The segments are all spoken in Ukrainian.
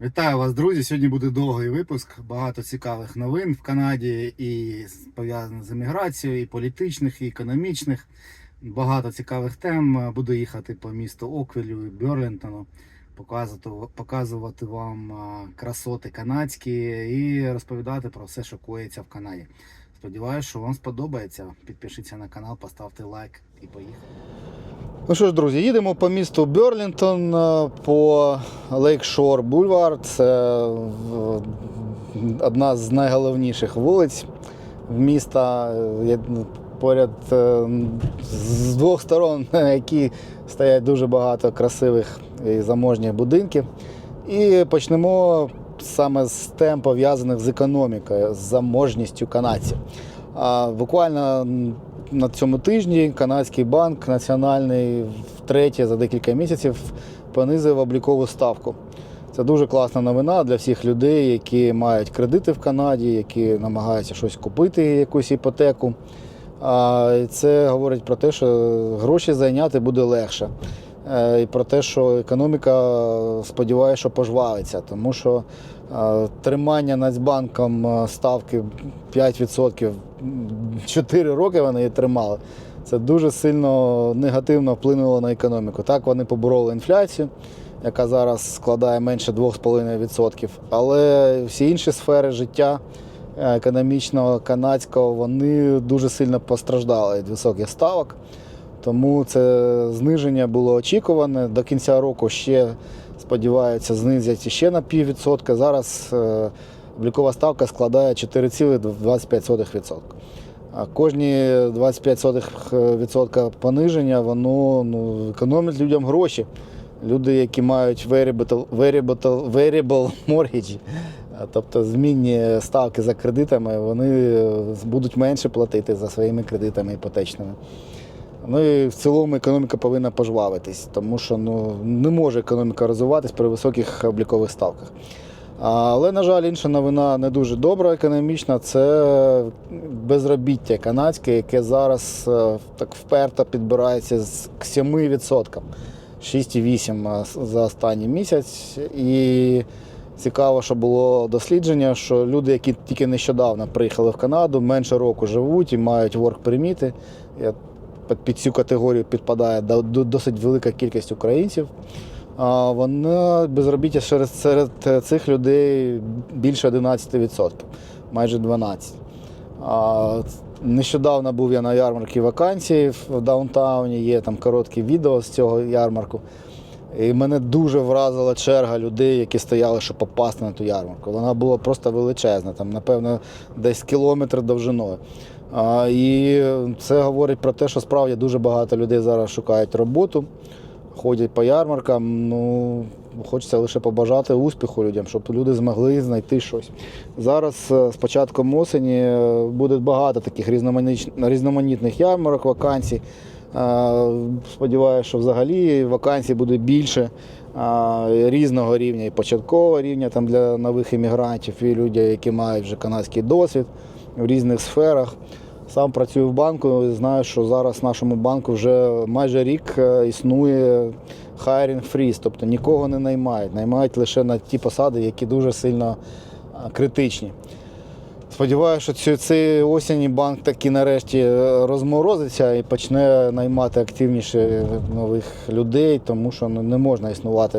Вітаю вас, друзі! Сьогодні буде довгий випуск. Багато цікавих новин в Канаді і пов'язаних з еміграцією, і політичних, і економічних. Багато цікавих тем. Буду їхати по місту Оквілю і Берлінтону, показувати, показувати вам красоти канадські і розповідати про все, що коїться в Канаді. Сподіваюсь, що вам сподобається. Підпишіться на канал, поставте лайк і поїхали. Ну що ж, друзі, їдемо по місту Берлінтон е, по Лейкшор Бульвар. Це е, одна з найголовніших вулиць міста. Е, Поряд е, з двох сторон, які стоять дуже багато красивих і заможніх будинків. І почнемо саме з тем пов'язаних з економікою, з заможністю канадців. Буквально на цьому тижні канадський банк національний втретє за декілька місяців понизив облікову ставку. Це дуже класна новина для всіх людей, які мають кредити в Канаді, які намагаються щось купити, якусь іпотеку. Це говорить про те, що гроші зайняти буде легше. Е, І про те, що економіка сподіваюся, що пожвавиться, тому що е, тримання Нацбанком е, ставки 5% 4 роки вони її тримали. Це дуже сильно негативно вплинуло на економіку. Так вони побороли інфляцію, яка зараз складає менше 2,5%. Але всі інші сфери життя економічного, канадського, вони дуже сильно постраждали від високих ставок. Тому це зниження було очікуване. До кінця року ще сподіваються, знизять ще на піввідсотка. Зараз е, облікова ставка складає 4,25%. А кожні 25% пониження, воно ну, економить людям гроші. Люди, які мають variable, variable, variable mortgage, тобто змінні ставки за кредитами, вони будуть менше платити за своїми кредитами іпотечними. Ну і в цілому економіка повинна пожвавитись, тому що ну, не може економіка розвиватись при високих облікових ставках. Але, на жаль, інша новина не дуже добра економічна це безробіття канадське, яке зараз е, так вперто підбирається з- 7%, 6,8% за останній місяць. І цікаво, що було дослідження, що люди, які тільки нещодавно приїхали в Канаду, менше року живуть і мають work permit. Під- цю категорію підпадає до- до- досить велика кількість українців. А Вона безробіття серед, цих людей більше 11%, майже 12%. А, Нещодавно був я на ярмарці вакансій в даунтауні, є там коротке відео з цього ярмарку. І мене дуже вразила черга людей, які стояли, щоб попасти на ту ярмарку. Вона була просто величезна, там, напевно, десь кілометр довжиною. І це говорить про те, що справді дуже багато людей зараз шукають роботу, ходять по ярмаркам. Ну, хочеться лише побажати успіху людям, щоб люди змогли знайти щось. Зараз е, з початком осені е, буде багато таких різноманітних ярмарок, вакансій. Е, Сподіваюся, що взагалі вакансій буде більше різного рівня, і початкового рівня там для нових іммігрантів, і людей, які мають вже канадський досвід в різних сферах. Сам працюю в банку і знаю, що зараз в нашому банку вже майже рік е, існує hiring freeze, тобто нікого не наймають, наймають лише на ті посади, які дуже сильно е, критичні. Сподіваюся, що цієї осені банк таки нарешті е, розморозиться і почне наймати активніше нових людей, тому що не можна існувати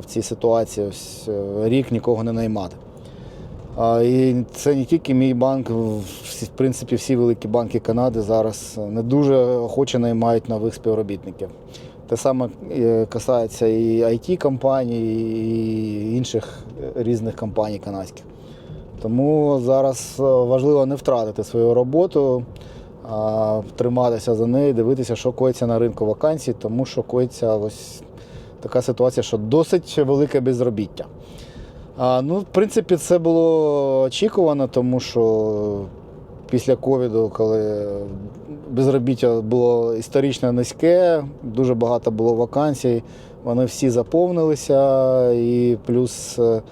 в цій ситуації ось, рік нікого не наймати. І це не тільки мій банк, в принципі, всі великі банки Канади зараз не дуже охоче наймають нових співробітників. Те саме е, касається і it компаній і інших е, різних компаній канадських. Тому зараз е, важливо не втратити свою роботу, а триматися за нею, дивитися, що коїться на ринку вакансій, тому що коїться ось така ситуація, що досить велике безробіття. Ну, в принципі, це було очікувано, тому що після ковіду, коли безробіття було історично низьке, дуже багато було вакансій, вони всі заповнилися, і плюс е,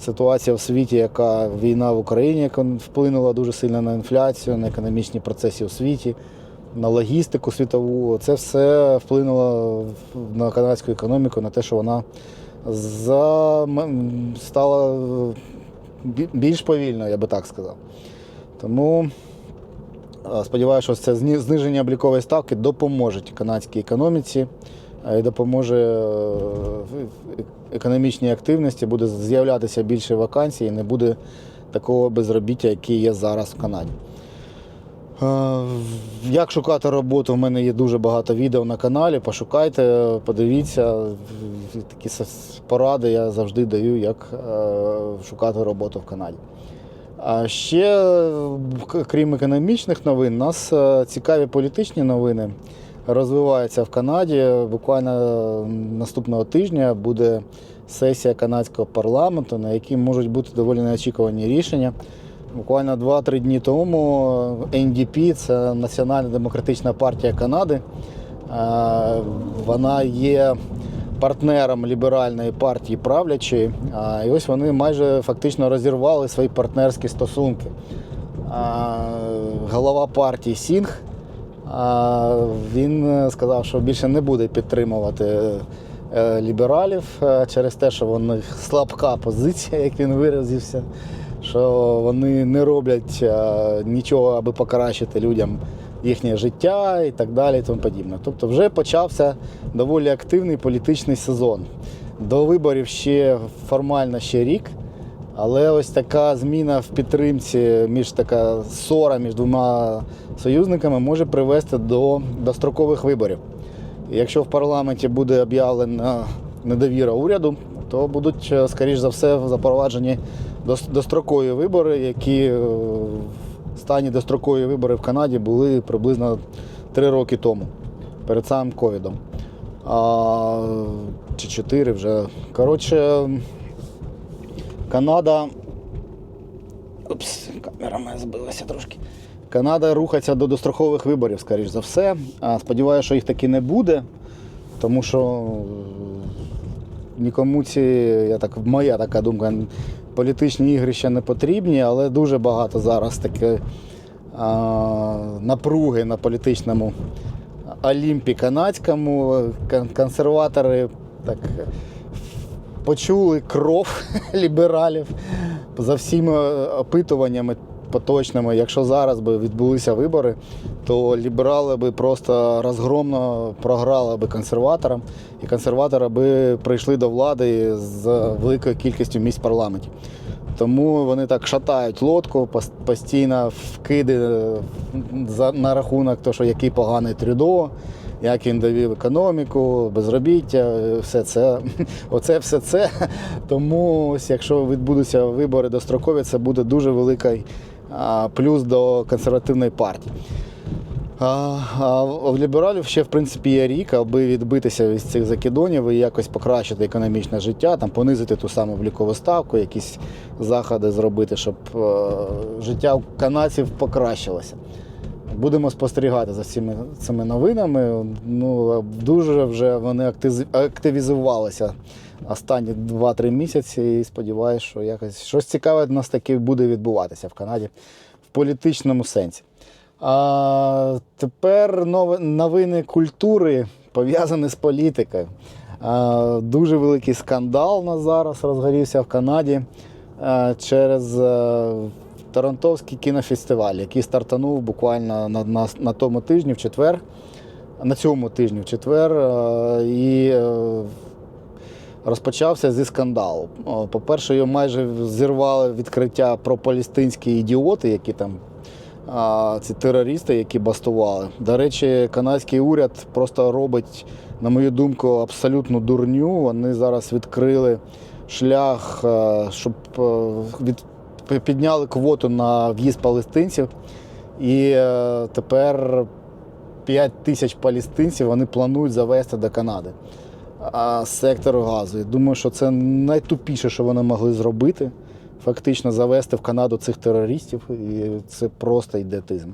ситуація в світі, яка війна в Україні, вплинула дуже сильно на інфляцію, на економічні процеси у світі, на логістику світову. Це все вплинуло на канадську економіку, на те, що вона за... стала більш повільною, я би так сказав. Тому сподіваюся, що це зниження облікової ставки допоможе канадській економіці і допоможе е, економічній активності, буде з'являтися більше вакансій і не буде такого безробіття, яке є зараз в Канаді. Е, Як шукати роботу? В мене є дуже багато відео на каналі. Пошукайте, подивіться. Такі поради я завжди даю, як е, шукати роботу в Канаді. А ще, крім економічних новин, нас е, цікаві політичні новини розвиваються в Канаді. Буквально наступного тижня буде сесія канадського парламенту, на якій можуть бути доволі неочікувані рішення. Буквально 2-3 дні тому NDP, це Національна демократична партія Канади. Е, Вона є партнером ліберальної партії правлячої. І ось вони майже фактично розірвали свої партнерські стосунки. Голова партії Сінг він сказав, що більше не буде підтримувати е, лібералів е, через те, що в них слабка позиція, як він виразився, що вони не роблять е, нічого, аби покращити людям їхнє життя і так далі. І тому подібне. Тобто вже почався доволі активний політичний сезон. До виборів ще формально ще рік. Але ось така зміна в підтримці між така ссора між двома союзниками може привести до дострокових виборів. Якщо в парламенті буде об'явлена недовіра уряду, то будуть, е, скоріш за все, запроваджені дострокові вибори, які е, стані дострокові вибори в Канаді були приблизно три роки тому, перед самим ковідом. Чи чотири вже. Коротше, Канада. Упс, камера моя збилася трошки. Канада рухається до дострокових виборів, скоріш за все. Сподіваюся, що їх таки не буде, тому що е, нікому ці, я так, моя така думка, політичні ігрища не потрібні, але дуже багато зараз таке напруги на політичному олімпі канадському. Консерватори так почули кров лібералів за всіми опитуваннями поточними. Якщо зараз би відбулися вибори, то ліберали би просто розгромно програли би консерваторам, і консерватори би прийшли до влади з великою кількістю місць в парламенті. Тому вони так шатають лодку, постійно вкиди е, на рахунок того, що який поганий Трюдо, як він довів економіку, безробіття, е, все це. Оце все це. Тому ось якщо відбудуться вибори дострокові, це буде дуже великий плюс до консервативної партії. А, в лібералів ще в принципі є рік, аби відбитися від цих закидонів і якось покращити економічне життя, там понизити ту саму облікову ставку, якісь заходи зробити, щоб е, життя канадців покращилося. Будемо спостерігати за цими цими новинами. Ну дуже вже вони активізувалися останні 2-3 місяці. І сподіваюся, що якось щось цікаве в нас таки буде відбуватися в Канаді в політичному сенсі. А тепер новини культури пов'язані з політикою. Дуже великий скандал у зараз розгорівся в Канаді через е, Торонтовський кінофестиваль, який стартанув буквально на, на, на тому тижні, в четвер, на цьому тижні, в четвер. е, І е, розпочався зі скандалу. По-перше, його майже зірвали відкриття про палестинські ідіоти, які там ці терористи, які бастували. До речі, канадський уряд просто робить, на мою думку, абсолютну дурню. Вони зараз відкрили шлях, е, щоб е, від, підняли квоту на в'їзд палестинців. І е, тепер 5 тисяч палестинців вони планують завести до Канади сектору газу. І думаю, що це найтупіше, що вони могли зробити. Фактично завести в Канаду цих терористів, і це просто ідіотизм.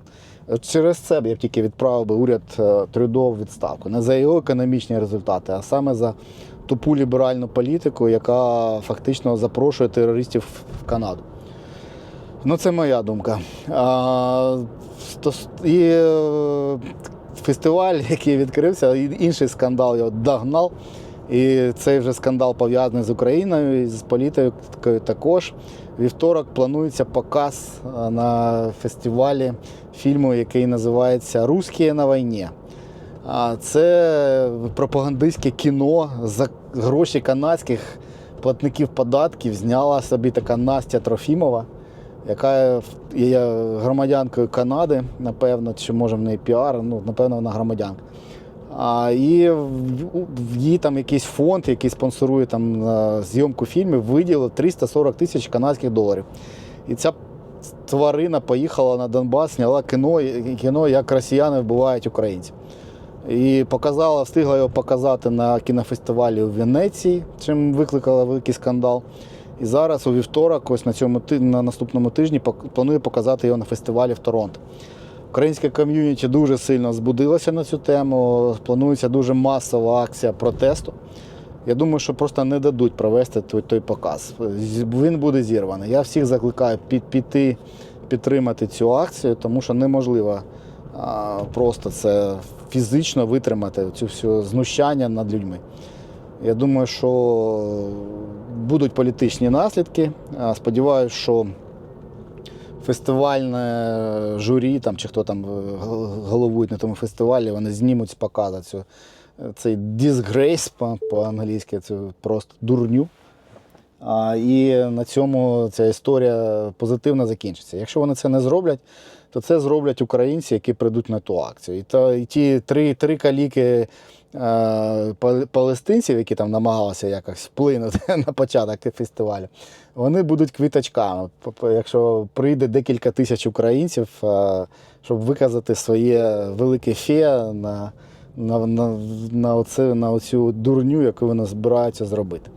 Через це б я б тільки відправив би уряд е, Трюдо в відставку. Не за його економічні результати, а саме за тупу ліберальну політику, яка фактично запрошує терористів в Канаду. Ну, це моя думка. А, і е, фестиваль, який відкрився, інший скандал його догнав. І цей вже скандал пов'язаний з Україною і з політикою також. Вівторок планується показ е, на фестивалі фільму, який називається Русські на війні. Це пропагандистське кіно за гроші канадських платників податків зняла собі така Настя Трофімова, яка є громадянкою Канади, напевно, чи може в неї піар, ну, напевно, вона громадянка. А, і її там якийсь фонд, який спонсорує там зйомку фільмів, виділив 340 тисяч канадських доларів. І ця тварина поїхала на Донбас, зняла кіно, кіно як росіяни вбивають українців. І показала, встигла його показати на кінофестивалі у Венеції, чим викликала великий скандал. І зараз у вівторок, ось на цьому на наступному тижні, планує показати його на фестивалі в Торонто. Українське ком'юніті дуже сильно збудилося на цю тему. Планується дуже масова акція протесту. Я думаю, що просто не дадуть провести той, той показ. Він буде зірваний. Я всіх закликаю піти підтримати цю акцію, тому що неможливо а, просто це фізично витримати цю всю знущання над людьми. Я думаю, що будуть політичні наслідки. А, Сподіваюсь, що фестивальне журі там, чи хто там е, головують на тому фестивалі, вони знімуть з показу цю, цей disgrace по- по-англійськи, цю просто дурню. А, і на цьому ця історія позитивно закінчиться. Якщо вони це не зроблять, то це зроблять українці, які прийдуть на ту акцію. І, то, і ті три, три каліки е, палестинців, які там намагалися якось вплинути на початок фестивалю, вони будуть квіточками. Якщо прийде декілька тисяч українців, е, щоб виказати своє велике фе на, на, на, на, оце, на оцю дурню, яку вони збираються зробити.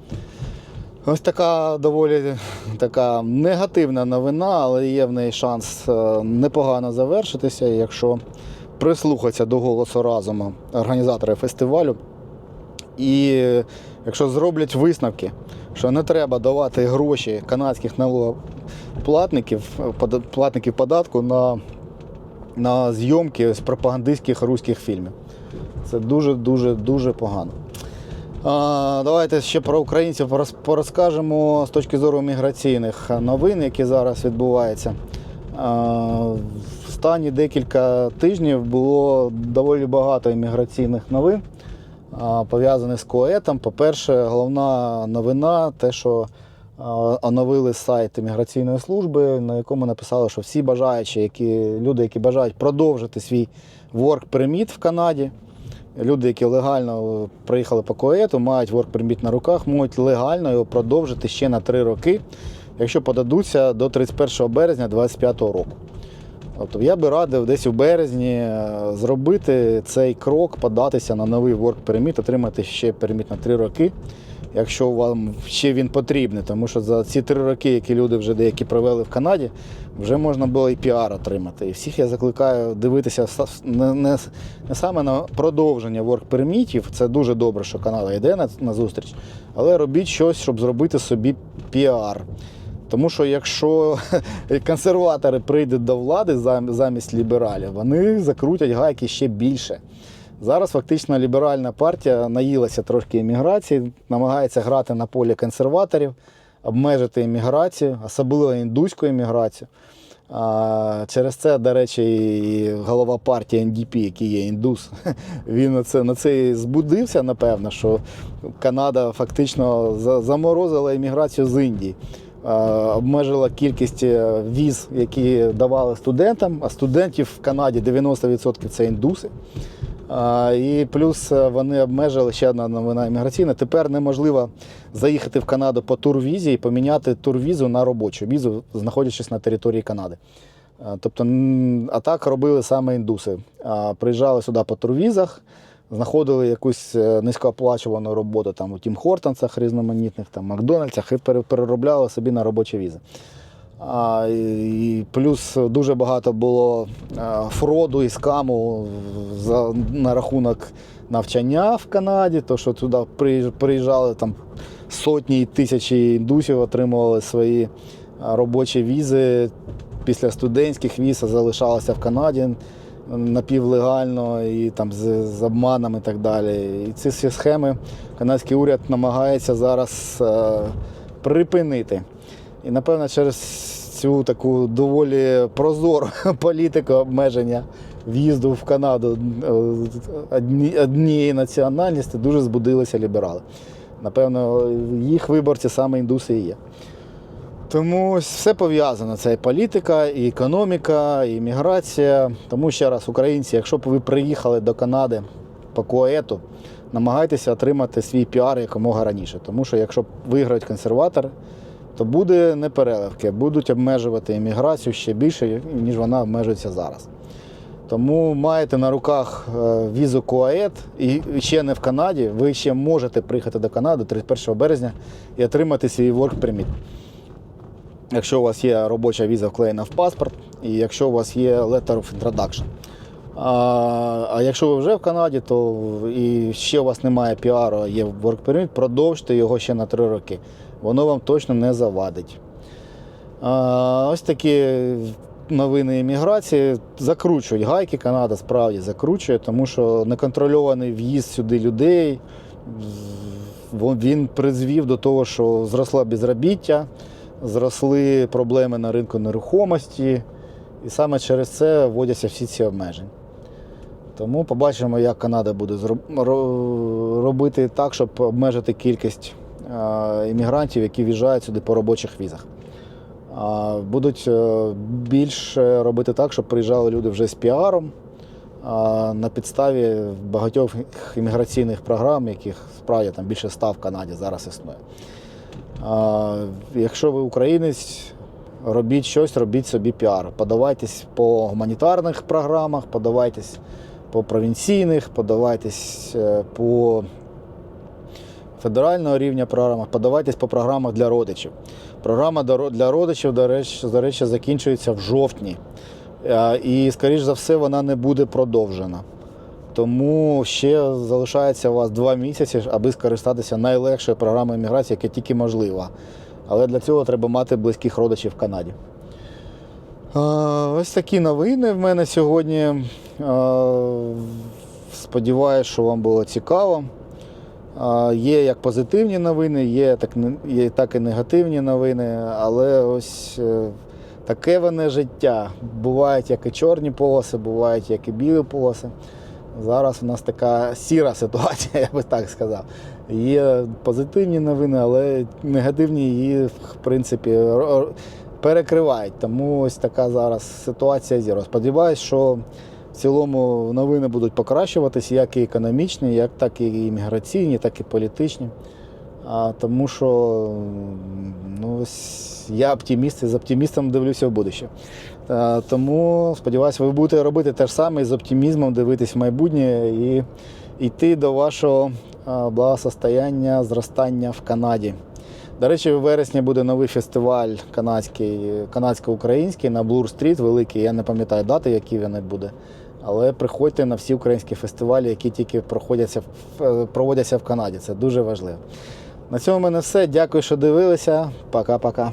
Ось така доволі така негативна новина, але є в неї шанс е, непогано завершитися, якщо прислухатися до голосу разуму організатори фестивалю. І якщо зроблять висновки, що не треба давати гроші канадських налогоплатників, платників податку на, на зйомки з пропагандистських руських фільмів. Це дуже дуже дуже погано. Давайте ще про українців порозкажемо з точки зору міграційних новин, які зараз відбуваються. Стані декілька тижнів було доволі багато імміграційних новин, пов'язаних з коетом. По-перше, головна новина те, що оновили сайт імміграційної служби, на якому написали, що всі бажаючі, які, люди, які бажають продовжити свій work permit в Канаді, Люди, які легально приїхали по коету, мають work permit на руках, можуть легально його продовжити ще на 3 роки, якщо подадуться до 31 березня 2025 року. Тобто я би радив десь у березні е, зробити цей крок, податися на новий work permit, отримати ще перміт на 3 роки, якщо вам ще він потрібний. Тому що за ці 3 роки, які люди вже деякі провели в Канаді, вже можна було і піар отримати. І всіх я закликаю дивитися не, не, не саме на продовження work пермітів. Це дуже добре, що Канада йде на, на зустріч, але робіть щось, щоб зробити собі піар. Тому що якщо консерватори прийдуть до влади замість лібералів, вони закрутять гайки ще більше. Зараз фактично ліберальна партія наїлася трошки імміграції, намагається грати на полі консерваторів, обмежити імміграцію, особливо індуську імміграцію. Через це, до речі, і голова партії НДП, який є індус, він на це, на це і збудився, напевно, що Канада фактично заморозила імміграцію з Індії. Обмежила кількість е, віз, які давали студентам, а студентів в Канаді 90% це індуси. І плюс е, вони обмежили ще одна новина імміграційна. Тепер неможливо заїхати в Канаду по турвізі і поміняти турвізу на робочу візу, знаходячись на території Канади. Тобто, а так робили саме індуси. Приїжджали сюди по турвізах, знаходили якусь е, низькооплачувану роботу там у Тім Хортонсах різноманітних, там Макдональдсах і пере- переробляли собі на робочі візи. І плюс дуже багато було фроду і скаму за, на рахунок навчання в Канаді, то що туди приїжджали там сотні і тисячі індусів, отримували свої робочі візи після студентських віз, залишалися в Канаді. напівлегально і там з, з обманом і так далі. І ці всі схеми канадський уряд намагається зараз е, припинити. І напевно через цю таку доволі прозору політику обмеження в'їзду в Канаду однієї національності дуже збудилися ліберали. Напевно, їх виборці саме індуси і є. Тому ось все пов'язано. Це і політика, і економіка, і міграція. Тому ще раз, українці, якщо б ви приїхали до Канади по коету, намагайтеся отримати свій піар якомога раніше. Тому що якщо виграють консерватори, то буде непереливки, будуть обмежувати імміграцію ще більше, ніж вона обмежується зараз. Тому маєте на руках е, візу КОАЕТ і ще не в Канаді, ви ще можете приїхати до Канади 31 березня і отримати свій work permit. Якщо у вас є робоча віза вклеєна в паспорт, і якщо у вас є letter of introduction. А, а якщо ви вже в Канаді, то і ще у вас немає піару, є work permit, продовжте його ще на 3 роки. Воно вам точно не завадить. Ось такі новини імміграції закручують гайки. Канада справді закручує, тому що неконтрольований в'їзд сюди людей він призвів до того, що зросла безробіття, зросли проблеми на ринку нерухомості, і саме через це вводяться всі ці обмеження. Тому побачимо, як Канада буде робити так, щоб обмежити кількість іммігрантів, які в'їжджають сюди по робочих візах. Будуть е, більше робити так, щоб приїжджали люди вже з піаром на підставі багатьох імміграційних програм, яких справді там більше ста в Канаді зараз існує. Якщо ви українець, робіть щось, робіть собі піар. Подавайтесь по гуманітарних програмах, подавайтесь по провінційних, подавайтесь е, по федерального рівня програмах, подавайтесь по програмах для родичів. Програма для родичів, до речі, до речі, закінчується в жовтні. Е, І, скоріш за все, вона не буде продовжена. Тому ще залишається у вас два місяці, аби скористатися найлегшою програмою міграції, яка тільки можлива. Але для цього треба мати близьких родичів в Канаді. Е, Ось такі новини в мене сьогодні. Е, Сподіваюсь, що вам було цікаво. Є як позитивні новини, є так, є так і негативні новини, але ось е, таке воно життя. Бувають як і чорні полоси, бувають як і білі полоси. Зараз у нас така сіра ситуація, я би так сказав. Є позитивні новини, але негативні її, в принципі, перекривають. Тому ось така зараз ситуація зіро. Сподіваюсь, що в цілому новини будуть покращуватись, як і економічні, як так і імміграційні, так і політичні. А, тому що ну, ось я оптиміст і з оптимістом дивлюся в будуще. А, тому сподіваюся, ви будете робити те ж саме і з оптимізмом дивитись в майбутнє і йти до вашого благосостояння, зростання в Канаді. До речі, в вересні буде новий фестиваль канадський, канадсько-український на Блур Стріт, великий. Я не пам'ятаю дати, який він буде. Але приходьте на всі українські фестивалі, які тільки проходяться, в- проводяться в Канаді. Це дуже важливо. На цьому в мене все. Дякую, що дивилися. Пока-пока.